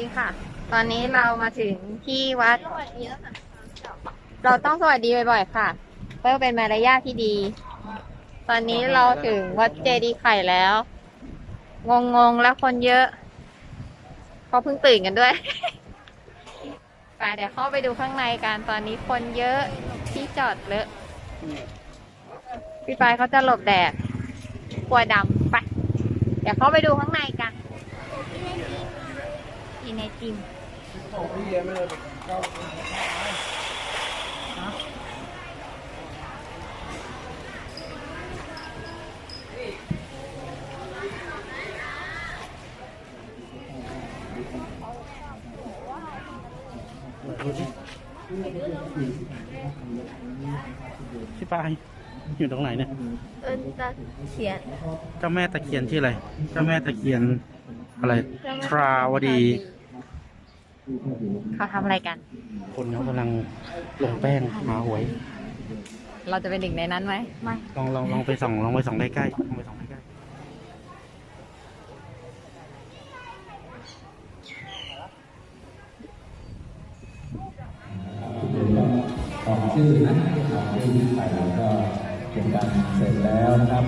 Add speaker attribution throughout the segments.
Speaker 1: ดีค่ะ ตอนนี้เรามาถึงที่วัด เราต้องสวัสดีบ่อยๆค่ะ เพื่อเป็นมารยาทที่ดี ตอนนี้เราถึงวัดเจดีย์ไข่แล้ว งงๆแล้วคนเยอะเพราะเพิ่งตื่นกันด้วย ไปเดี๋ยวเข้าไปดูข้างในกัน ตอนนี้คนเยอะที่จอดเลอะพี่ปายเขาจะหลบแดดกลัวดำไป เดี๋ยวเข้าไปดูข้างในกัน กินไอติม
Speaker 2: พี่ปายอยู่ตรงไหนเนี่ย
Speaker 1: เอินตะเขียน
Speaker 2: เจ้าแม่ตะเคียนที่ออะไรเจ้าแม่ตะเคียนอะไร ทราวดี
Speaker 1: เขาทำอะไรกัน
Speaker 2: คนเขากำลังลงแป้งหาหวย
Speaker 1: เราจะเป็นหนึ่งในนั้นไหมไม่
Speaker 2: ลองลองลองไปส่องลองไปส่องใกล้ๆลองไปส่องใกล้
Speaker 3: ออกชื่อนะออกชื่อที่ใส่ก็เป็นการเสร็จแล้วนะครับ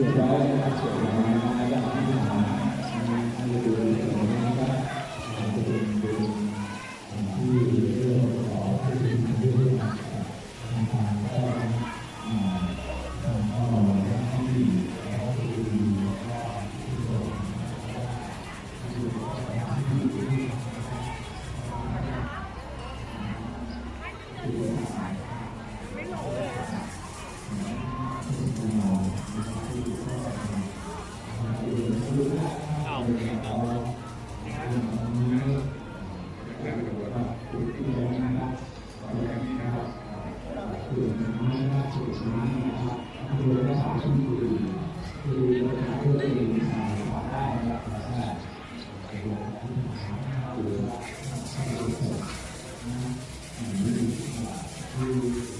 Speaker 3: เรี ปลี่ยนน้ำและสูตรน้ำนะครับดูภาษาชุมพูดูภา
Speaker 4: ษาเพื่อที่จะสื่อสาร
Speaker 1: ไ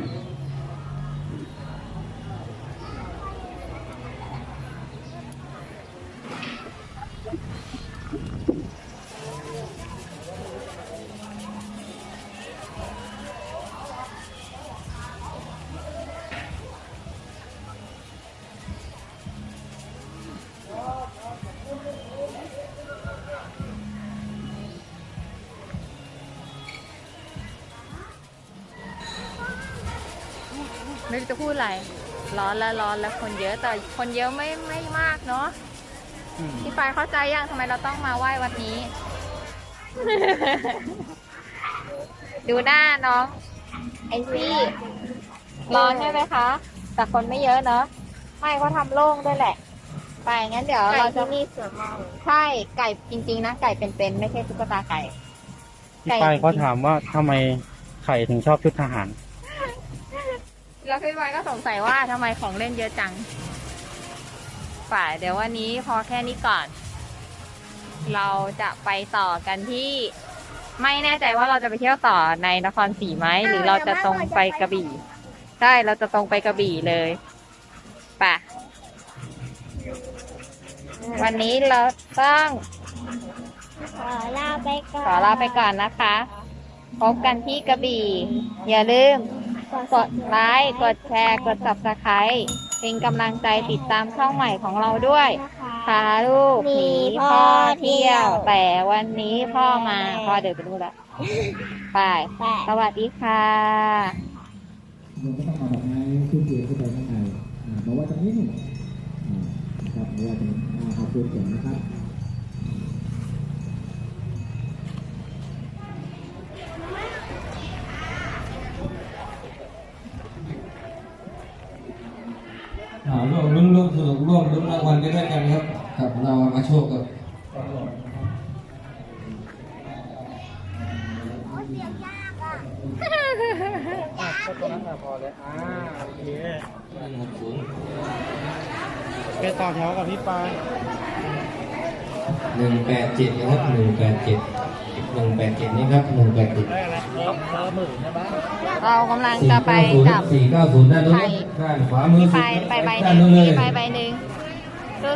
Speaker 1: ม่รู้จะพูดอะไร ร้อนแล้วร้อนแล้วคนเยอะแต่คนเยอะไม่ไม่มากเนาะ
Speaker 2: ๆอืม
Speaker 1: พี่ปายเข้าใจยังทำไมเราต้องมาไหว้วัดนี้ ดูหน้าน้องไอซี่ร้อนใช่ไหมคะ แต่คนไม่เยอะเนาะไม่เขาทำโล่งด้วยแหละ ไปงั้นเดี๋ยวเราจะนี่สวยมากใช่ไก่จริง ๆนะไก่เป็นๆไม่ใช่ตุ๊กตาไก่
Speaker 2: พี่ปายเขาถามว่าทำไมไข่ถึงชอบชุดทหาร
Speaker 1: แล้วพี่บอยก็สงสัยว่าทำไมของเล่นเยอะจังฝ่ายเดี๋ยววันนี้พอแค่นี้ก่อน เราจะไปต่อกันที่ ไม่แน่ใจว่าเราจะไปเที่ยวต่อในนครศรีไหมหรือเราจะตรงไปกระบี่ใช่เราจะตรงไปกระบี่เลยไป่ะวันนี้เราต้อง
Speaker 5: ขอลาไปก่อน
Speaker 1: ขอลาไปก่อนนะคะ พบกันที่กระบี่ อย่าลืม กดไลค์กดแชร์ กด subscribe เป็นกำลังใจติดตามช่องใหม่ของเราด้วย
Speaker 5: นะคะ
Speaker 1: พาลูกห
Speaker 5: หนี
Speaker 1: นี
Speaker 5: พ่
Speaker 1: พ่อ
Speaker 5: อเที่
Speaker 1: เที่ย
Speaker 5: ยวว
Speaker 1: แต่วันนี้พ่อมาพ่อเดินไปดูนละไป
Speaker 5: ไป
Speaker 1: สวัสดีค่ะ
Speaker 3: มันก็ต้องเอาดอกไม้ทูบเทียนเข้าไปข้างในอ่าเพราะว่าตรงนี้หนึ่งอ่าครับเพราะว่าตรงนี้อ่าขอบคุณเก่งนะครับ
Speaker 6: ร่วมลุ้นร่วมสนุกร่วมลุ้นรางวัลไปด้วยกันครับกับเรามาโชคกับ
Speaker 2: ก็ตรงนั้นแหละพอเลยอ่าโอเค
Speaker 6: หกศูนย์
Speaker 2: ไปต่อแถวกับพี่ปาย
Speaker 6: หนึ่งแปดเจ็ดนะครับหนึ่งแปดเจ็ดหนึ่งแปดเจ็ดนี่ครับหนึ่งแปดเจ็ด
Speaker 2: ได้อะไรเออเออหมื่นใช่ปะ
Speaker 1: เรากำลัง
Speaker 6: สี่
Speaker 1: จะไป
Speaker 6: เก้าศูนย์
Speaker 1: กับ
Speaker 6: สี่เก้าศูนย์ด้านนู้น
Speaker 1: ใคร
Speaker 6: ด้านขวามือ
Speaker 1: พี่ไปไปใบห
Speaker 6: ด้า
Speaker 1: นึ่
Speaker 6: น
Speaker 1: ง
Speaker 6: นู้นเลย
Speaker 1: พี่ไปใบหนึ่งสู้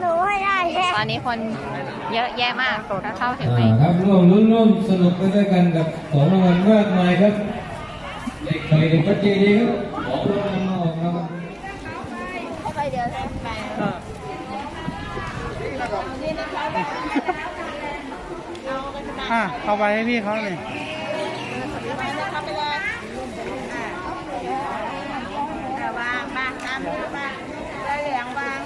Speaker 5: หนูให้ได้แค่
Speaker 1: ๆตอนนี้คนเยอะแยะมากถ้าเข้าถึงไหม
Speaker 6: อ่าครับร่วมลุ้นร่วมสนุกไปด้วยกันกับของรางวัลมากมายครับเด็กใครเด็กก็เจดีครับของรางวัลมาออกนะครับ
Speaker 5: ไปเดี๋ยวให้ไป
Speaker 2: อะเอาไปให้พี่เขาหน่อย
Speaker 5: วางบ้างน้ำมือบ้างแล้วเหลืองบ้าง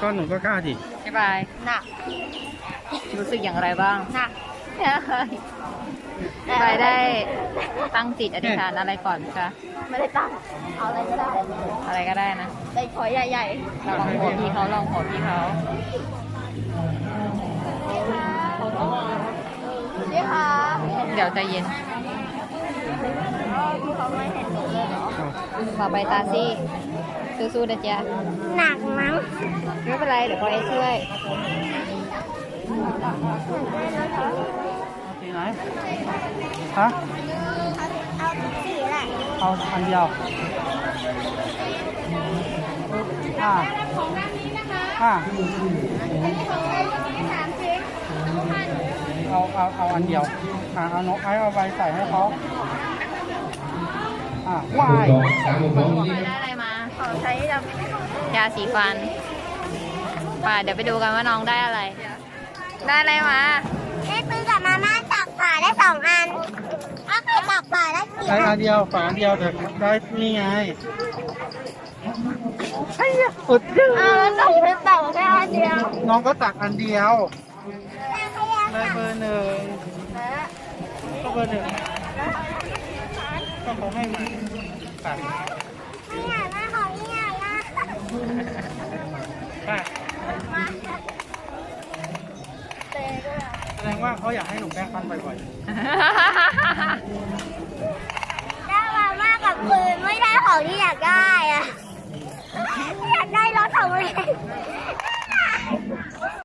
Speaker 2: ก็หนูก็กล้าดิ
Speaker 1: บ๊ายบาย
Speaker 5: หนัก
Speaker 1: รู้สึกอย่างไรบ้าง
Speaker 5: หนัก
Speaker 1: ไปได้ตั้งจิตอธิษฐานอะไรก่อนคะ
Speaker 5: ไม่ได้ตั้งเอาอะไรก็ได้
Speaker 1: อะไรก็ได้นะ
Speaker 5: ได้ขอใหญ่
Speaker 1: ลองหัวพี่เขาลองหัวพี่เขา
Speaker 5: ๆนี่ค่ะ
Speaker 1: เดี๋ยวใจเย็น
Speaker 5: พี่เขาไม่เห็นหนูเลยเหรอ
Speaker 1: ต่อไปตาซี่สู้ๆนะจ๊ะ
Speaker 5: หนักมั้ง
Speaker 1: ไม่เป็นไรเดี๋ยวพ่อเอ็กซ์ช่วย
Speaker 2: สีไหนฮะ
Speaker 5: เอาสีอะไร
Speaker 2: เอาอันเดียวอ่าอ่าเอา เอาเอาอันเดียวอ่าเอานกไอ้เอาใบใส่ให้เขาอ่าว้าย
Speaker 6: สามหกสองนี่
Speaker 1: ได้อะไรมาขอใช้ยาสีฟันป่าเดี๋ยวไปดูกันว่าน้องได้อะไร ได้อะไรมา
Speaker 5: ได้ปืนกับมาม่าตักป่าได้สองอันถ้าใครตักป่าได้กี่
Speaker 2: ได้
Speaker 5: อั
Speaker 2: อั
Speaker 5: น
Speaker 2: นเดียวฝาอันเดียวแต่ได้นี่ไงไอ้ยอุดดื้อ
Speaker 5: เอาแล้วตักไปตักแค่อันเดียว
Speaker 2: น้องก็ตักอันเดียว
Speaker 5: แม่เขาแยก
Speaker 2: ได้เบอร์หนึ่งก็เบอร์หนึ่งก็ขาให้มาตัก
Speaker 5: ไม่อยากได้ของนี่อยากได้
Speaker 2: ตัก
Speaker 5: มาเตะด้
Speaker 2: แสดงว่าเขาอยากให้หนูแกล้งฟันบ่อยๆ
Speaker 5: ได้มาม่ากับปืนไม่ได้ของที่อยากได้อะอยากได้รถของเล่น